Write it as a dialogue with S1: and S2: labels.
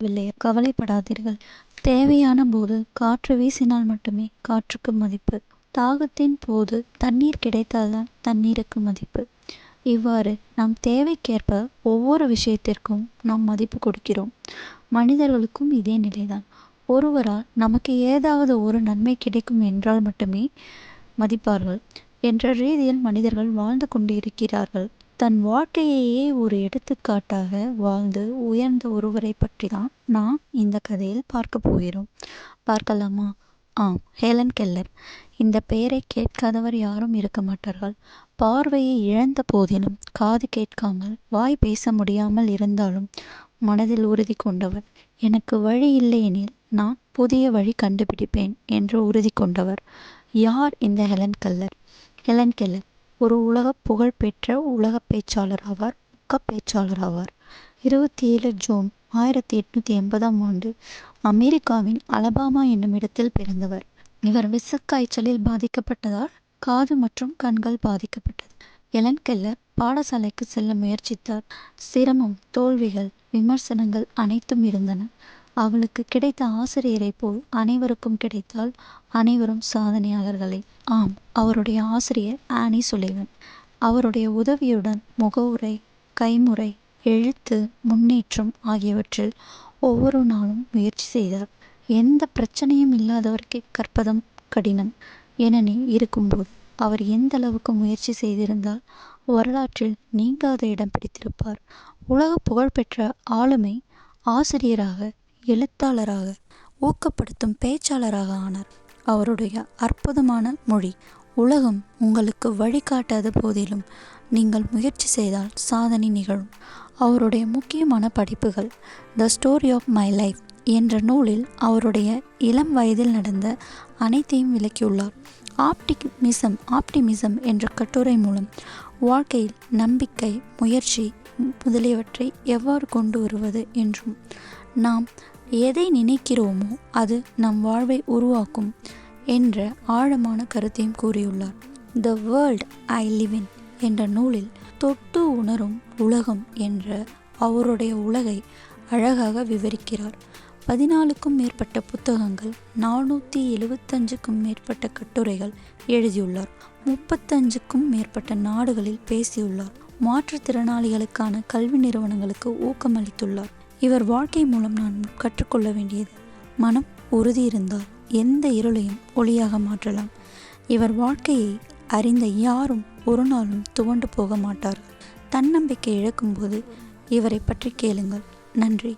S1: இல்லையா கவலைப்படாதீர்கள். தேவையான போது காற்று வீசினால் மட்டுமே காற்றுக்கு மதிப்பு. தாகத்தின் போது தண்ணீர் கிடைத்தால்தான் தண்ணீருக்கு மதிப்பு. இவ்வாறு நம் தேவைக்கேற்ப ஒவ்வொரு விஷயத்திற்கும் நாம் மதிப்பு கொடுக்கிறோம். மனிதர்களுக்கும் இதே நிலைதான். ஒருவரால் நமக்கு ஏதாவது ஒரு நன்மை கிடைக்கும் என்றால் மட்டுமே மதிப்பார்கள். என்ற ரீதியில் மனிதர்கள் வாழ்ந்து கொண்டிருக்கிறார்கள். தன் வாழ்க்கையையே ஒரு எடுத்துக்காட்டாக வாழ்ந்து உயர்ந்த ஒருவரை பற்றி தான் நாம் இந்த கதையில் பார்க்க போகிறோம். பார்க்கலாமா? ஆம் ஹேலன் கெல்லர். இந்த பெயரை கேட்காதவர் யாரும் இருக்க மாட்டார்கள். பார்வையை இழந்த போதிலும் காது கேட்காமல் வாய் பேச முடியாமல் இருந்தாலும் மனதில் உறுதி கொண்டவர். எனக்கு வழி இல்லையெனில் நான் புதிய வழி கண்டுபிடிப்பேன் என்று உறுதி கொண்டவர். யார் இந்த ஹெலன் கல்லர்? Helen Keller. ஒரு உலக புகழ்பெற்ற உலக பேச்சாளர் ஆவார் பக்க பேச்சாளர் ஆவார். இருபத்தி ஏழு ஜூன் ஆயிரத்தி எட்நூத்தி எண்பதாம் ஆண்டு அமெரிக்காவின் அலபாமா என்னும் இடத்தில் பிறந்தவர். இவர் விசக்காய்ச்சலில் பாதிக்கப்பட்டதால் காது மற்றும் கண்கள் பாதிக்கப்பட்டது. எலன் கெல்லர் பாடசாலைக்கு செல்ல முயற்சித்தார். சிரமம் தோல்விகள் விமர்சனங்கள் அனைத்தும் இருந்தன. அவளுக்கு கிடைத்த ஆசிரியரை போல் அனைவருக்கும் கிடைத்தால் அனைவரும் சாதனையாளர்களே. ஆம் அவருடைய ஆசிரியர் ஆனி சுலேவன். அவருடைய உதவியுடன் முகவுரை கைமுறை எழுத்து முன்னேற்றம் ஆகியவற்றில் ஒவ்வொரு நாளும் முயற்சி செய்தார். எந்த பிரச்சனையும் இல்லாதவருக்கு கற்பதம் கடினம். என இருக்கும்போது அவர் எந்த அளவுக்கு முயற்சி செய்திருந்தால் வரலாற்றில் நீங்காத இடம் பிடித்திருப்பார். உலக புகழ்பெற்ற ஆளுமை ஆசிரியராக எழுத்தாளராக ஊக்கப்படுத்தும் பேச்சாளராக ஆனார். அவருடைய அற்புதமான மொழி உலகம் உங்களுக்கு வழிகாட்டாத போதிலும் நீங்கள் முயற்சி செய்தால் சாதனை நிகழும். அவருடைய முக்கியமான படிப்புகள் the story of my life என்ற நூலில் அவருடைய இளம் வயதில் நடந்த அனைத்தையும் விளக்கியுள்ளார். ஆப்டிமிசம் ஆப்டிமிசம் என்ற கட்டுரை மூலம் வாழ்க்கையில் நம்பிக்கை முயற்சி முதலியவற்றை எவ்வாறு கொண்டு வருவது என்றும் நாம் எதை நினைக்கிறோமோ அது நம் வாழ்வை உருவாக்கும் என்ற ஆழமான கருத்தையும் கூறியுள்ளார். த வேர்ல்ட் ஐ லிவின் என்ற நூலில் தொட்டு உணரும் உலகம் என்ற அவருடைய உலகை அழகாக விவரிக்கிறார். பதினாலுக்கும் மேற்பட்ட புத்தகங்கள் நானூற்றி எழுபத்தஞ்சுக்கும் மேற்பட்ட கட்டுரைகள் எழுதியுள்ளார். முப்பத்தஞ்சுக்கும் மேற்பட்ட நாடுகளில் பேசியுள்ளார். மாற்றுத்திறனாளிகளுக்கான கல்வி நிறுவனங்களுக்கு ஊக்கமளித்துள்ளார். இவர் வாழ்க்கை மூலம் நான் கற்றுக்கொள்ள வேண்டியது மனம் உறுதி இருந்தால் எந்த இருளையும் ஒளியாக மாற்றலாம். இவர் வாழ்க்கையை அறிந்த யாரும் ஒரு நாளும் துவண்டு போக மாட்டார்கள். தன்னம்பிக்கை இழக்கும்போது இவரை பற்றி கேளுங்கள். நன்றி.